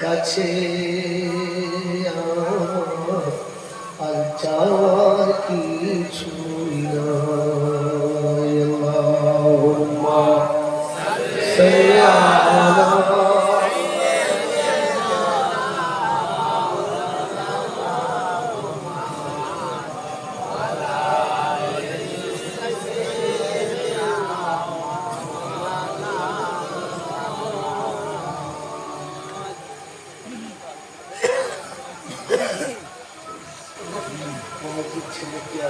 কাছে আর যাওয়ার কিছু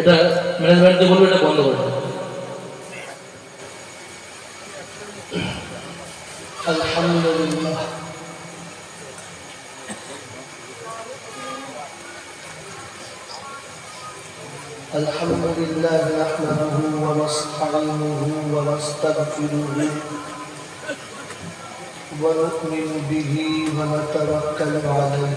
এটা ম্যানেজমেন্টকে বলবো এটা বন্ধ করে দেবে। আলহামদুলিল্লাহ الحمد لله نحمده ونستعينه ونستغفره ونؤمن به ونتوكل عليه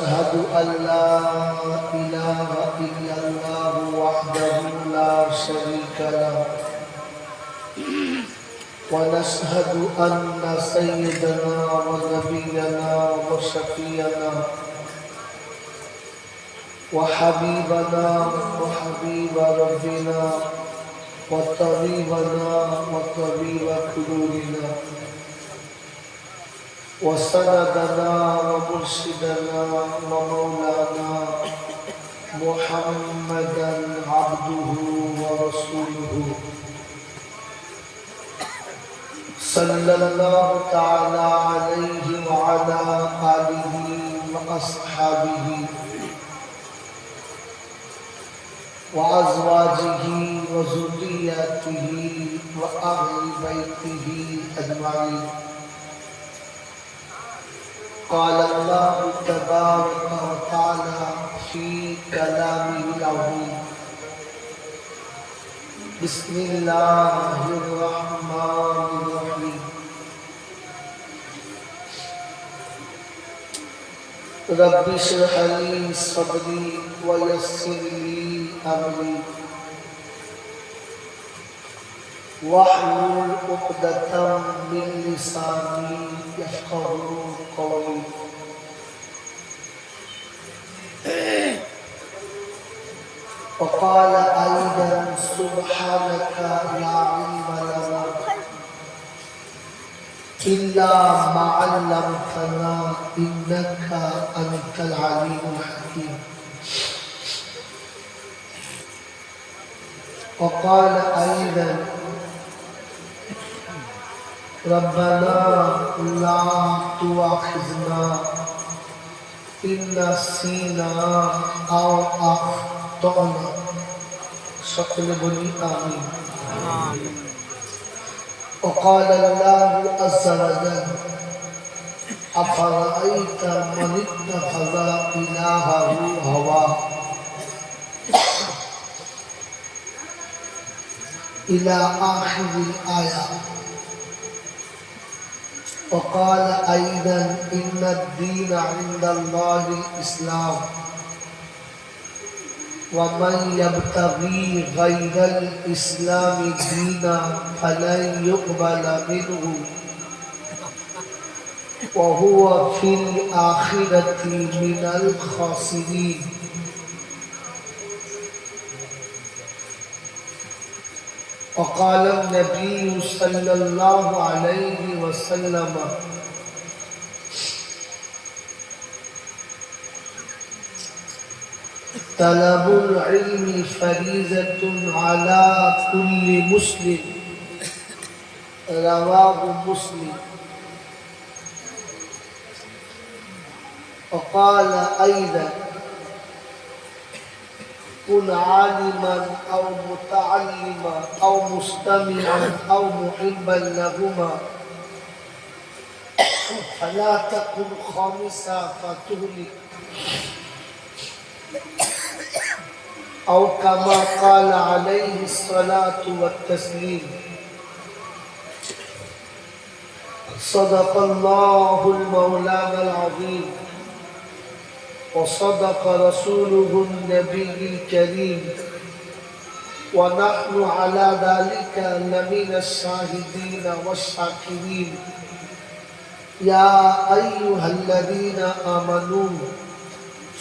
ونشهد أن لا إله إلا الله وحده لا شريك له. ونشهد أن سيدنا ونبينا وشفينا وحبيبنا وحبيب ربنا وطبيبنا وطبيب قلوبنا. وسندنا ومرشدنا ومولانا محمدا عبده ورسوله. صلى الله تعالى عليه وعلى آله وأصحابه وأزواجه وذرياته وأهل بيته أجمعين. قال الله تبارك وتعالى في كلامه العظيم بسم الله الرحمن الرحيم. رب اشرح لي صدري ويسر لي أمري. واحلل عقدة من لساني يفقه وقال أيضا سبحانك لا علم لنا إلا ما علمتنا إنك أنت العليم الحكيم. وقال أيضا ربنا لا تؤاخذنا إن نسينا أو أخطأنا. সকলে বলি আমিন وقال الله عز وجل أفرأيت من اتخذ إلهه هواه إلى آخر الآية وقال أيضا إن الدين عند الله الإسلام ومن يبتغي غير الإسلام دينا فلن يقبل منه. وهو في الآخرة من الخاسرين. وقال النبي صلى الله عليه وسلم طلب العلم فريضة على كل مسلم. رواه مسلم. وقال أيضا كن عالما أو متعلما أو مستمعا أو محبا لهما فلا تكن خامسا فتهلك أو كما قال عليه الصلاة والتسليم. صدق الله المولانا العظيم. وصدق رسوله النبي الكريم. ونحن على ذلك لمن الشاهدين والشاكرين. يا أيها الذين آمنوا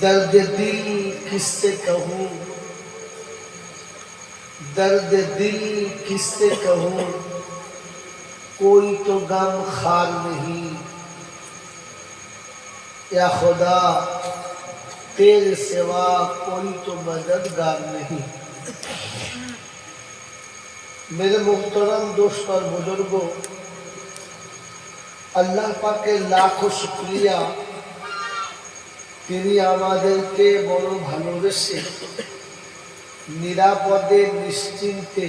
درد دل کس سے کہوں؟ درد دل کس سے کہوں؟ کوئی تو غم خار نہیں۔ یا خدا، تیرے سوا کوئی تو مددگار نہیں۔ میرے محترم دوست اور بزرگوں، اللہ پاک کے لاکھوں شکریہ۔ তিনি আমাদেরকে বড় ভালোবেসে নিরাপদে, নিশ্চিন্তে,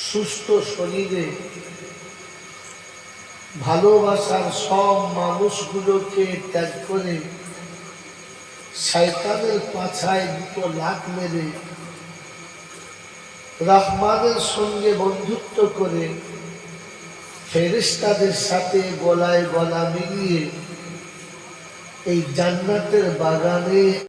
সুস্থ শরীরে ভালোবাসার সব মানুষগুলোকে ত্যাগ করে শয়তানের পাছায় দুটো লাখ মেরে রহমানের সঙ্গে বন্ধুত্ব করে ফেরিস্তাদের সাথে গলায় গলা মিলিয়ে এই জান্নাতের বাগানে